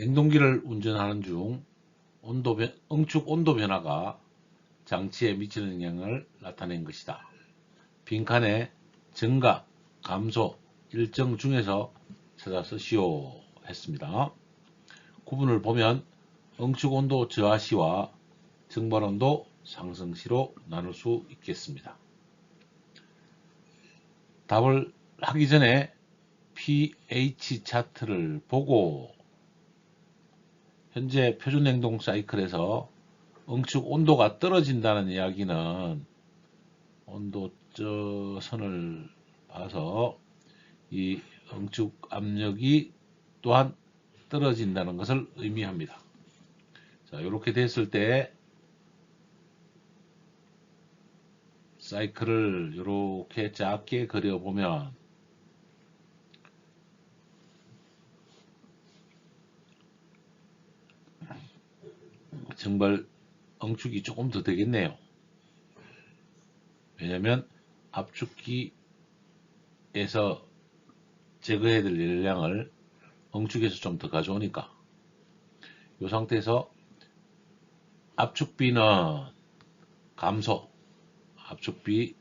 냉동기를 운전하는 중 온도 변, 응축 온도 변화가 장치에 미치는 영향을 나타낸 것이다. 빈칸에 증가, 감소, 일정 중에서 찾아 쓰시오 했습니다. 구분을 보면 응축 온도 저하 시와 증발 온도 상승 시로 나눌 수 있겠습니다. 답을 하기 전에 pH 차트를 보고 현재 표준 냉동 사이클에서 응축 온도가 떨어진다는 이야기는 온도 저 선을 봐서 이 응축 압력이 또한 떨어진다는 것을 의미합니다. 자, 이렇게 됐을 때 사이클을 이렇게 작게 그려보면 정말 응축이 조금 더 되겠네요. 왜냐면 압축기에서 제거해야 될 열량을 응축에서 좀 더 가져오니까 이 상태에서 압축비는 감소 압축비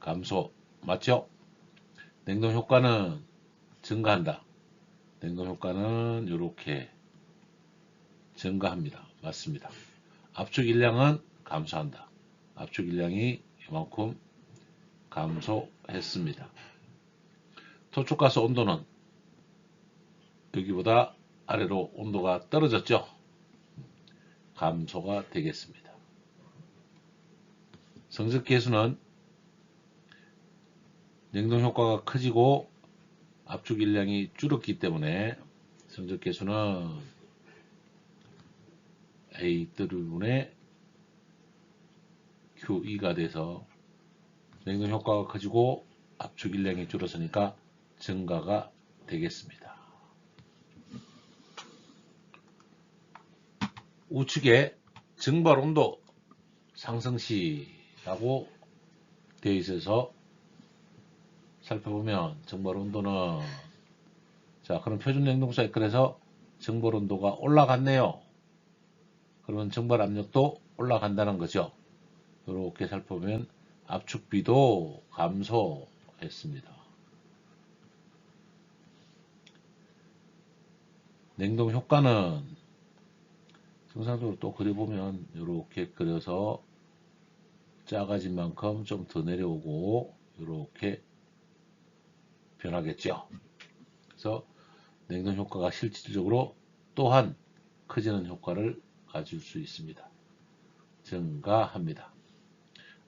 감소 맞죠? 냉동 효과는 증가한다. 냉동 효과는 이렇게 증가합니다. 맞습니다. 압축 일량은 감소한다. 압축 일량이 이만큼 감소했습니다. 토축가스 온도는 여기보다 아래로 온도가 떨어졌죠. 감소가 되겠습니다. 성적 계수는 냉동 효과가 커지고 압축 일량이 줄었기 때문에 성적 계수는 A 들분의 QE가 돼서 냉동 효과가 커지고 압축 일량이 줄었으니까 증가가 되겠습니다. 우측에 증발 온도 상승시라고 되어 있어서 살펴보면 증발 온도는 자 그럼 표준 냉동 사이클에서 증발 온도가 올라갔네요. 그러면 증발 압력도 올라간다는 거죠. 이렇게 살펴보면 압축비도 감소했습니다. 냉동 효과는 정상적으로 또 그려보면 이렇게 그려서 작아진 만큼 좀 더 내려오고 이렇게 변하겠죠. 그래서 냉동 효과가 실질적으로 또한 커지는 효과를 가질 수 있습니다. 증가합니다.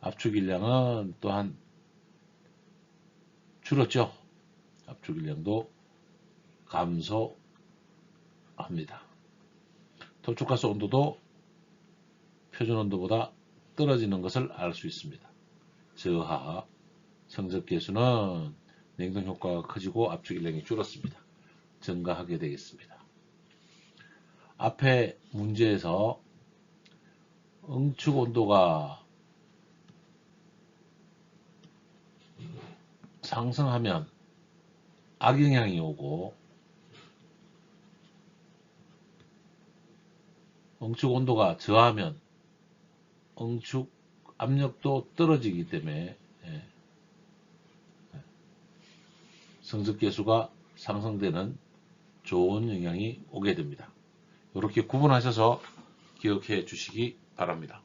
압축 일량은 또한 줄었죠. 압축 일량도 감소합니다. 도축가스 온도도 표준 온도보다 떨어지는 것을 알 수 있습니다. 저하 성적 계수는 냉동 효과가 커지고 압축 일량이 줄었습니다. 증가하게 되겠습니다. 앞에 문제에서 응축 온도가 상승하면 악영향이 오고 응축 온도가 저하면 응축 압력도 떨어지기 때문에 예. 성적 계수가 상승되는 좋은 영향이 오게 됩니다. 이렇게 구분하셔서 기억해 주시기 바랍니다.